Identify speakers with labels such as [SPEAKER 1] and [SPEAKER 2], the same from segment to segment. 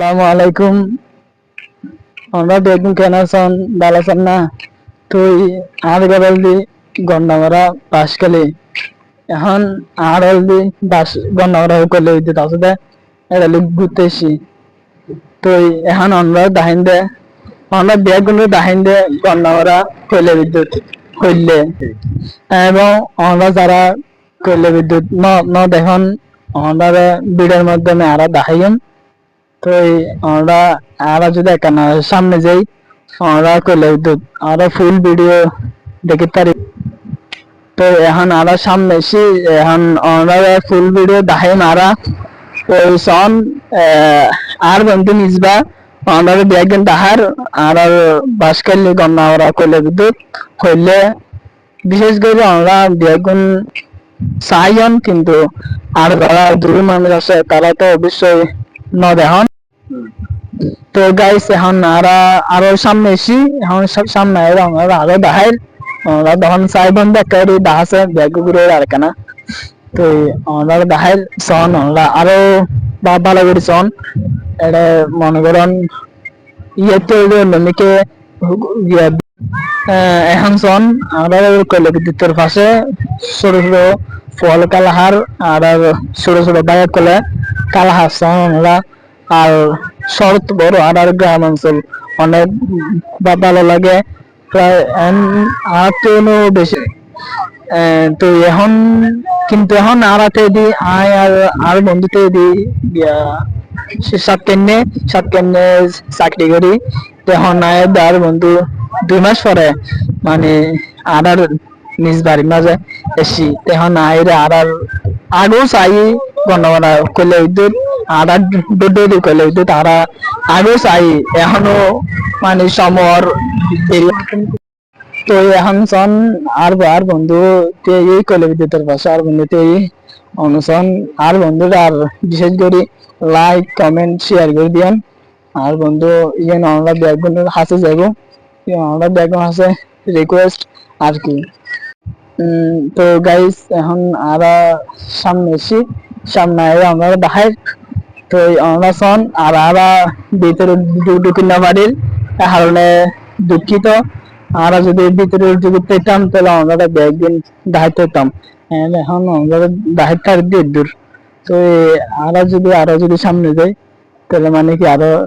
[SPEAKER 1] আসসালামু আলাইকুম। আমরা না। তুই আর গন্ডামরা এখন আর বাস গন্ডামরা করলে দিতে আসলে এটা লোক ঘুরতে এসি তুই এখন আমরা দাহিন দে। আমরা ব্যাগগুলো দাহিন দে, গন্ডামরা কইলে বিদ্যুৎ, কইলে। এবং আমরা যারা কইলে বিদ্যুৎ, ন দেখুন আমাদের ভিডিওর মাধ্যমে আরা দেখাইম তো আমরা আরা যদি এখানে সামনে যাই। আমরা কইলে আমরা ফুল ভিডিও দেখি পারি তো এখন আরা সামনে এসি, এখন আমরা ফুল ভিডিও দেখাইম আরা ওই সন আর বন্ধু নিজবা আমরা ব্যাগেন দাহার আর বাস করলে গন্না ওরা কইলে বিদ্যুৎ কইলে বিশেষ করে আমরা বেগুন চাইন কিন্তু আর যারা দূর মানুষ আছে, তারা তো অবশ্যই ন দেখুন। তো গাইস এখন আরা, আরও সামনে এসি, এখন সব সামনে আমরা আরও দেখাই আমরা তখন চাইবেন দেখাই দেখাছে, ব্যাগ ঘুরে আর কেনা তো আমরা দেখাই সন আমরা আরও বা, ভালো করে সন এটা মনে করেন ইয়েতে নমিকে ইয়ে এখন সন আমরা কইলে বিদ্যুতের পাশে ছোট ছোট ফল কালাহার, আর ছোট ছোট বাইক কলে কালাহার সন আমরা। আর শরৎ বড় আর আর গ্রাম অঞ্চল। অনেক ভালো লাগে। প্রায় আর তো বেশি। তো এখন কিন্তু এখন আড়াতে দি আয় আর আর বন্ধুতে দি সাত কেন্নে সাত কেন্নে চাকরি করি। তখন আয় আর বন্ধু দুই মাস পরে মানে আর আর নিজ বাড়ির মাঝে এসি। তখন আয় আর আর আগেও চাই গণমানা কইলে বিদ্যুৎ কইলে বিদ্যুৎ তারা আগেও চাই এখনও মানে সমর তো এখন সন আর আর বন্ধু এই কইলে বিদ্যুতের পাশে আর বন্ধু এই অনুসরণ আর বন্ধুরা আর বিশেষ করে লাইক কমেন্ট শেয়ার করে দিয়েন আর বন্ধু ইয়ে আমরা ব্যাগগুলোর হাসে যাব আমরা ব্যাগ হাসে রিকোয়েস্ট আর কি তো গাইস এখন আরা সামনে এসি, সামনে আমরা দেখাই তো আমরা সন আর আরা ভিতরে ঢুকি না পারিল কারণে দুঃখিত। আমরা যদি ভিতরে ঢুকে পেতাম, তাহলে আমরা ব্যাগ দিন দেখাইতে হতাম And এখন আমরা আর দিয়ে দূর। যদি, আরও যদি সামনে যাই, তাহলে মানে কি আরও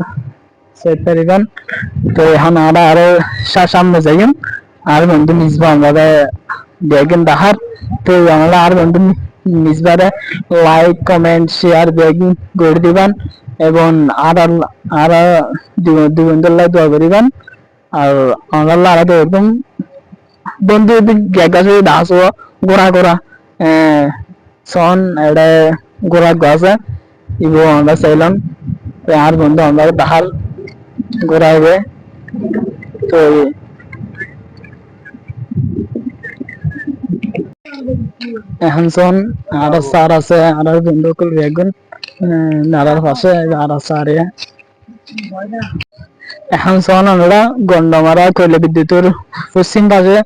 [SPEAKER 1] পারিবেন? তো এখন আমরা আরও সা- সামনে যাইম। আর বন্ধু নিজবা আমরা দেখেন দেখার তো আমরা আর বন্ধু নিজবারে লাইক কমেন্ট শেয়ার বেগিং করে দিবেন এবং আর আর দুই বন্ধুর লাই দোয়া করিবেন আর আমরা আর একদম বন্ধু যদি দাস গোড়া গোড়া সন এটা গোড়া গাছ ইবো আমরা চাইলাম আর বন্ধু আমরা দাহাল ঘোরাইবে তো এখন শোন আর স্যার আছে, আর বন্ধু কল বেগুন নারার পাশে, আর স্যার। এখন শোন, আমরা গন্ডমারা কইলে বিদ্যুতের পশ্চিম পাশে।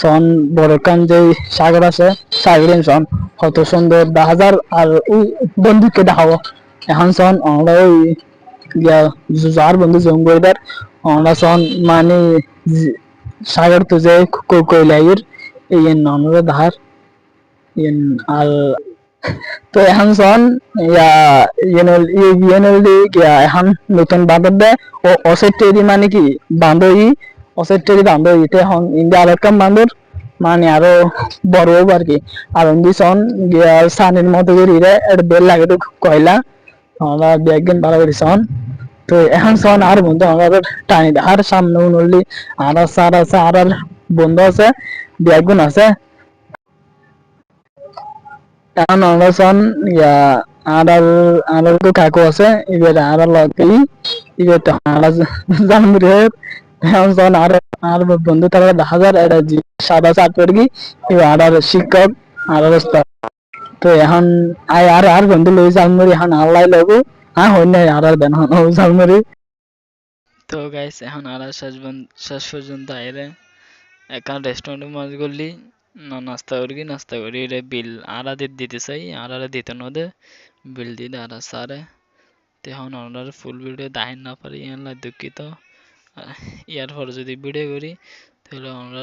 [SPEAKER 1] শোন, বড়কান যে সাগর আছে, সাগরের শোন, কত সুন্দর হাজার আর ওই বন্ধুকে দেখাবো। এখন শোন, আমরা ওই যার বন্ধু জঙ্গলদার, আমরা শোন মানে সাগর তো যে কইলাইয়ের এই আমরা ধার। ইন আর তো এখন শোন ইয়া ইয়েনল ইয়েনল দি ইয়া এখন নতুন বাঁধর দে ও অসেটেরি মানে কি বাঁধই অসেটেরি বাঁধই ইতে এখন ইন্ডিয়া আর একটা বাঁধর মানে আরও বড় আর কি আর অন্দি শোন গিয়া সানির মতো করে রে এটা বেল লাগে তো কয়লা আমরা ব্যাগিন ভালো করে শোন তো এখন শোন আর বন্ধু আমাদের টানি আর সামনে উনলি আর স্যার আছে আর বন্ধু আছে ব্যাগুন আছে এখন আমরা শোন ইয়া আর আর আর কাকু আছে আর আর লাগি এবার তো আর জানবি রে এখন আর আর বন্ধু তারা যায় এটা জি সাদা চাট পড়গি আর আর শিক্ষক আর তো এখন, আই আর আর বন্ধু লই জালমুড়ি এখন আল্লাহ লগু হ্যাঁ হই নাই আর আর দেন হন জালমুড়ি
[SPEAKER 2] তো গাইস এখন আর শেষ পর্যন্ত আইরে একান রেস্টুরেন্টের মাঝ করলি না নাস্তা করি নাস্তা করি রে বিল আর আদের দিতে চাই আর দিতে নদে বিল দিতে আর সারে তো এখন আমরা ফুল ভিডিও দাহিন না পারি ইয়ানলা দুঃখিত ইয়ার পরে যদি ভিডিও করি তাহলে আমরা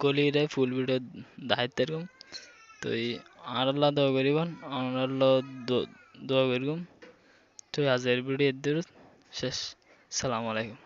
[SPEAKER 2] গলিরে ফুল ভিডিও দাহিত এরকম তো এই আর আল্লাহ দোয়া করিবেন দো- দোয়া করিম তো আজের ভিডিও শেষ সালাম আলাইকুম